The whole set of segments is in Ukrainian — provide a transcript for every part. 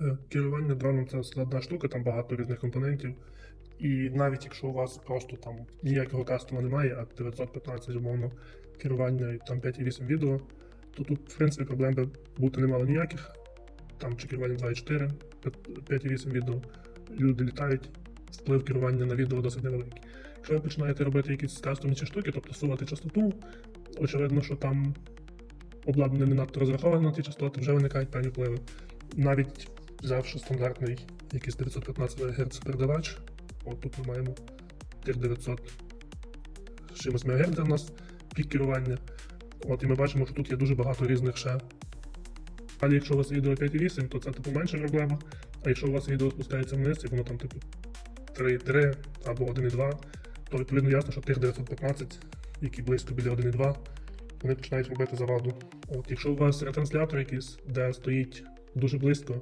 Е, Керування дроном це складна штука, там багато різних компонентів. І навіть якщо у вас просто там ніякого кастому немає, а 915 умовно керування і там 5,8 відео, то тут, в принципі, проблем би бути не мало ніяких. Там чи керування 2,4, 5,8 відео. Люди літають, вплив керування на відео досить невеликий. Якщо ви починаєте робити якісь кастомні штуки, тобто сувати частоту, очевидно, що там обладнання не надто розраховане на ті частоти, вже виникають певні впливи. Навіть взявши стандартний якийсь 915 МГц передавач, от тут ми маємо тих 900 з чимось МГц у нас пік керування. От і ми бачимо, що тут є дуже багато різних ще. Але якщо у вас відео 5.8, то це типу менша проблема. А якщо у вас відео спускається вниз, і воно там типу 3.3 або 1.2, то відповідно ясно, що тих 915, які близько біля 1.2, вони починають робити заваду. От, якщо у вас ретранслятор якийсь, де стоїть дуже близько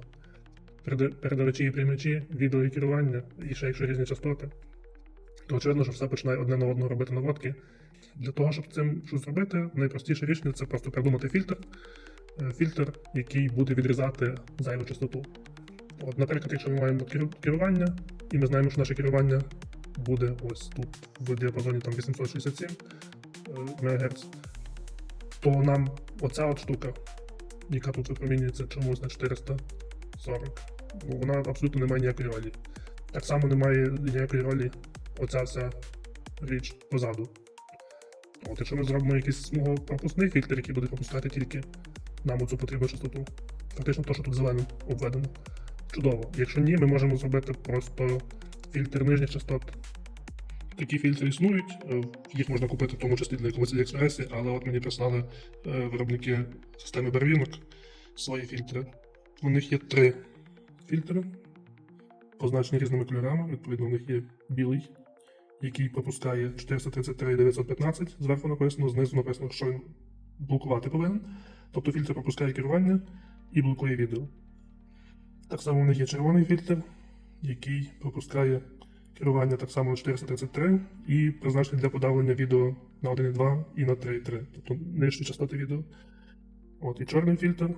передавачі і приймачі, відео і керування, і ще якщо різні частоти, то очевидно, що все починає одне на одного робити наводки. Для того, щоб цим щось зробити, найпростіше рішення це просто придумати фільтр. Е, Фільтр, який буде відрізати зайву частоту. От, наприклад, якщо ми маємо керування, і ми знаємо, що наше керування буде ось тут в діапазоні там 867 МГц, то нам оця от штука, яка тут випромінюється чомусь на 440, вона абсолютно не має ніякої ролі. Так само немає ніякої ролі оця вся річ позаду. От, якщо ми зробимо якийсь смугопропускний фільтр, який буде пропускати тільки нам оцю потрібну частоту, фактично те, що тут зеленим обведено. Чудово. Якщо ні, ми можемо зробити просто фільтр нижніх частот. Такі фільтри існують, е, їх можна купити в тому числі для якогось Аліекспресі, але от мені прислали е, виробники системи барвінок свої фільтри. У них є три фільтри, позначені різними кольорами. Відповідно, у них є білий, який пропускає 433 і 915. Зверху написано, знизу написано, що він блокувати повинен. Тобто фільтр пропускає керування і блокує відео. Так само у них є червоний фільтр, який пропускає керування так само на 433 і призначений для подавлення відео на 1.2 і на 3.3, тобто нижчі частоти відео. От і чорний фільтр,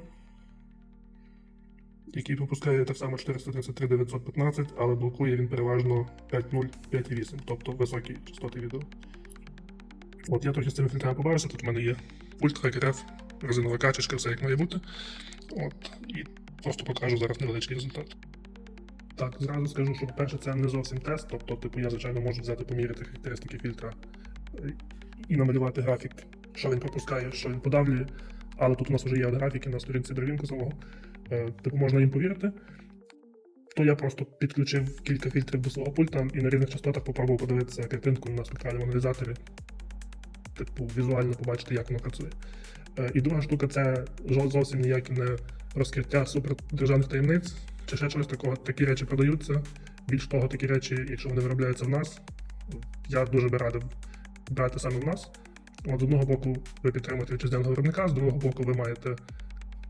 який пропускає так само 433 915, але блокує він переважно 5.0, 5.8, тобто високі частоти відео. От я трохи з цими фільтрами побавився, тут в мене є пульт, HackerF, резинова качечка, все як має бути. От, і просто покажу зараз невеличкий результат. Так, зразу скажу, що по-перше, це не зовсім тест, тобто, типу, я, звичайно, можу взяти поміряти характеристики фільтра е, і намалювати графік, що він пропускає, що він подавлює. Але тут у нас вже є графіки на сторінці Дровінку самого. Е, Типу можна їм повірити. То я просто підключив кілька фільтрів до свого пульта і на різних частотах попробував подивитися картинку на спектральному аналізаторі. Типу, візуально побачити, як воно працює. Е, І друга штука це зовсім ніяке не розкриття супердержавних таємниць чи ще чогось такого. Такі речі продаються. Більш того, такі речі, якщо вони виробляються в нас, я дуже би радив брати саме в нас. От з одного боку, ви підтримуєте вітчизняного виробника, з другого боку, ви маєте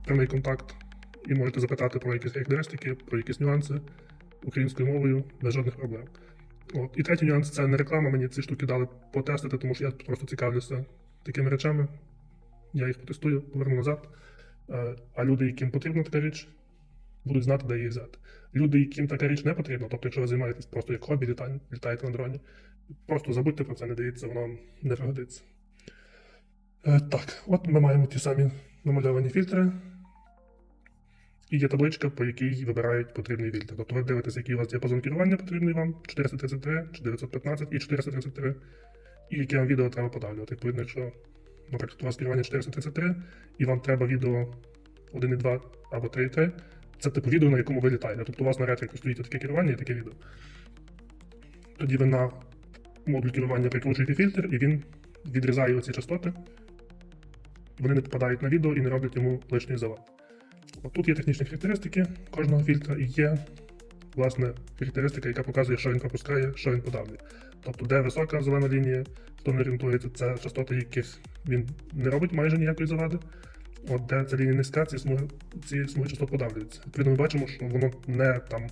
прямий контакт і можете запитати про якісь характеристики, про якісь нюанси українською мовою без жодних проблем. От. І третій нюанс це не реклама. Мені ці штуки дали потестити, тому що я просто цікавлюся такими речами. Я їх потестую, поверну назад. Е, А люди, яким потрібна така річ, будуть знати, де її взяти. Люди, яким така річ не потрібна, тобто, якщо ви займаєтесь просто як хобі, літа- літаєте на дроні, просто забудьте про це, не дивіться, воно не пригодиться. Е, Так, от ми маємо ті самі намальовані фільтри. І є табличка, по якій вибирають потрібний фільтр. Тобто ви дивитесь, який у вас діапазон керування потрібний вам 433 чи 915 і 433, і яке вам відео треба подавлювати. Відповідно, якщо, наприклад, у вас керування 433, і вам треба відео 1.2 або 3.3, це типу відео, на якому ви літаєте. Тобто у вас на ретрику стоїть таке керування і таке відео. Тоді ви на модуль керування прикручуєте фільтр, і він відрізає оці частоти. Вони не попадають на відео і не роблять йому лишній завад. От тут є технічні характеристики кожного фільтра і є власне характеристика, яка показує, що він пропускає, що він подавлює. Тобто, де висока зелена лінія, хто не орієнтується, це частоти, яких він не робить майже ніякої завади. От де ця лінія низька, ці смуги, ці смуги частот подавлюються. Відповідно, ми бачимо, що воно не там,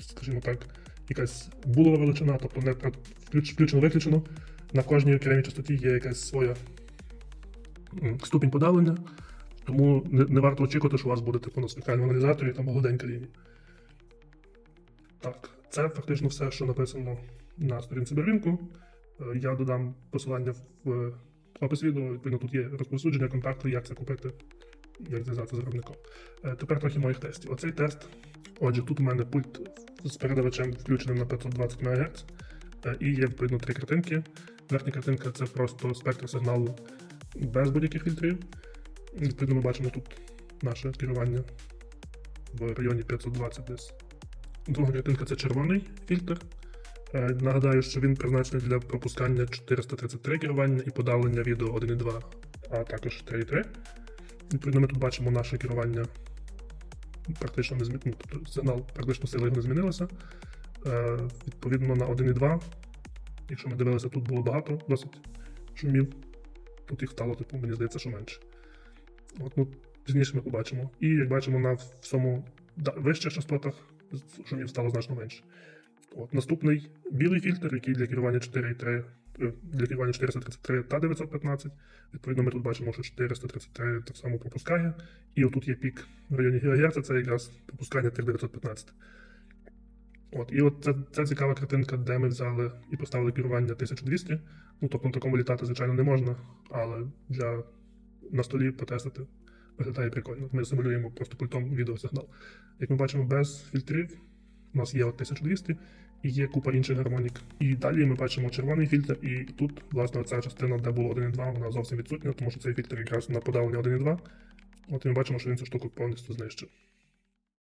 скажімо так, якась булова величина, тобто не включено-виключено. На кожній окремій частоті є якась своя ступінь подавлення. Тому не, не варто очікувати, що у вас буде типу на спектральному аналізаторі там гладенька лінія. Так, це фактично все, що написано на сторінці Бервінку. Е, Я додам посилання в опис відео. Відповідно, тут є розповсюдження, контакти, як це купити, як зв'язати з виробником. Е, Тепер трохи моїх тестів. Оцей тест. Отже, тут у мене пульт з передавачем включений на 520 МГц. е, І є відповідно три картинки. Верхня картинка це просто спектр сигналу без будь-яких фільтрів. Відповідно, ми бачимо тут наше керування в районі 520 десь. Друга картинка це червоний фільтр. Е, Нагадаю, що він призначений для пропускання 433 керування і подавлення відео 1.2, а також 3.3. Відповідно, ми тут бачимо наше керування практично не змінилося, тобто сигнал практично сили його не змінилася. Е, Відповідно, на 1.2, якщо ми дивилися, тут було багато досить шумів. Тут їх стало, типу, мені здається, що менше. От, ну, пізніше ми побачимо. І як бачимо, на всьому вищих частотах шумів стало значно менше. От, наступний білий фільтр, який для керування 4.3, е, для керування 433 та 915. Відповідно, ми тут бачимо, що 433 так само пропускає. І отут є пік в районі ГГц, це якраз пропускання тих 915. От, і от це, це цікава картинка, де ми взяли і поставили керування 1200. Ну, тобто на такому літати, звичайно, не можна, але для на столі потестити виглядає прикольно. Ми симулюємо просто пультом відеосигнал. Як ми бачимо, без фільтрів у нас є от 1200 і є купа інших гармонік. І далі ми бачимо червоний фільтр, і тут, власне, ця частина, де було 1.2, вона зовсім відсутня, тому що цей фільтр якраз на подавлення 1.2. От і ми бачимо, що він цю штуку повністю знищив.